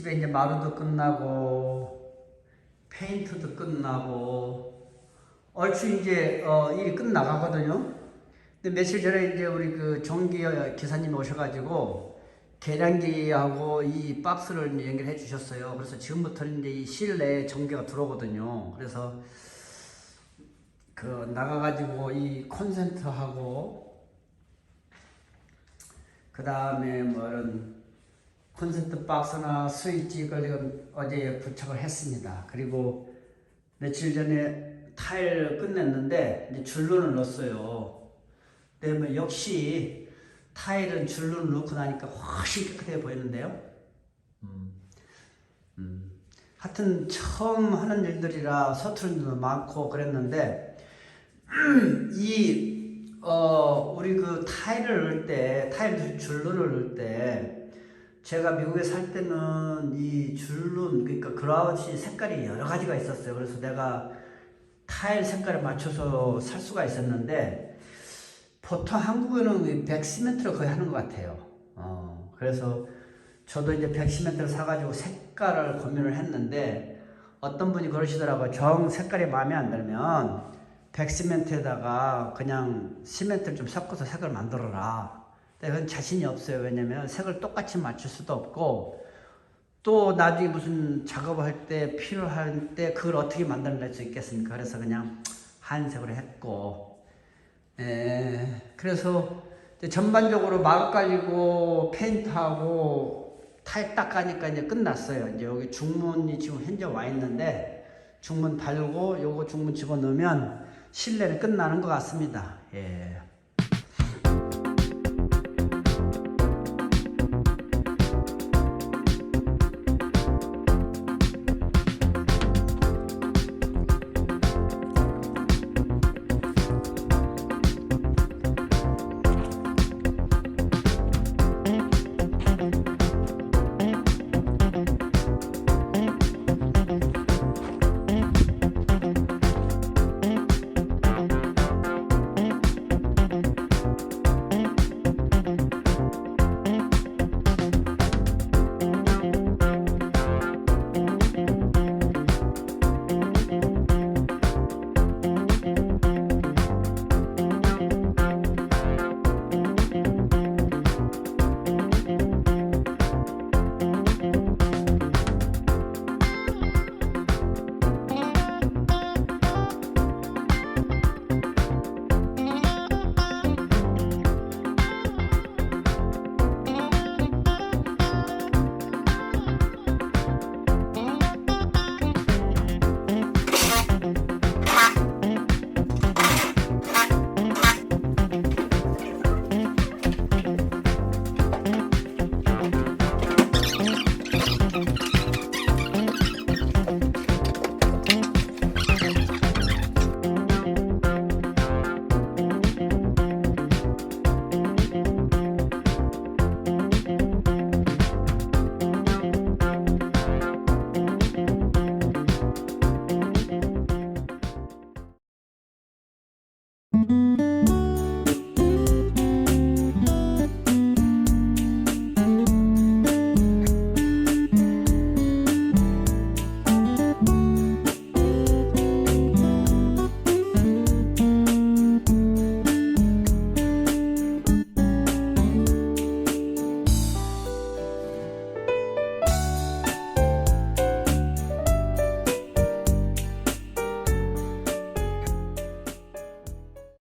집에 이제 마루도 끝나고 페인트도 끝나고 얼추 이제 어, 일이 끝나가거든요. 근데 며칠 전에 이제 우리 그 전기 기사님 오셔가지고 계량기하고 이 박스를 연결해 주셨어요. 그래서 지금부터는 이제 이 실내에 전기가 들어오거든요. 그래서 그 나가가지고 이 콘센트하고 그 다음에 뭐 이런 콘센트 박스나 스위치 지금 어제 부착을 했습니다. 그리고 며칠 전에 타일 끝냈는데 이제 줄눈을 넣었어요. 근데 뭐 역시 타일은 줄눈을 넣고 나니까 훨씬 깨끗해 보이는데요. 음. 음. 하여튼 처음 하는 일들이라 서투른 일도 많고 그랬는데 이 어, 우리 그 타일을 넣을 때 타일 줄눈을 넣을 때 제가 미국에 살 때는 이 줄눈 그러니까 그라우시 색깔이 여러 가지가 있었어요. 그래서 내가 타일 색깔에 맞춰서 살 수가 있었는데 보통 한국에는 백시멘트를 거의 하는 것 같아요. 어, 그래서 저도 이제 백시멘트를 사가지고 색깔을 고민을 했는데 어떤 분이 그러시더라고요. 정 색깔이 마음에 안 들면 백시멘트에다가 그냥 시멘트를 좀 섞어서 색을 만들어라. 근데 그건 자신이 없어요. 왜냐면 색을 똑같이 맞출 수도 없고 또 나중에 무슨 작업을 할때 필요할 때 그걸 어떻게 만들어낼 수 있겠습니까? 그래서 그냥 한색으로 했고 예, 그래서 전반적으로 마루 깔리고 페인트하고 타일 닦아니까 이제 끝났어요. 이제 여기 중문이 지금 현재 와 있는데 중문 달고 요거 중문 집어넣으면 실내는 끝나는 것 같습니다. 예.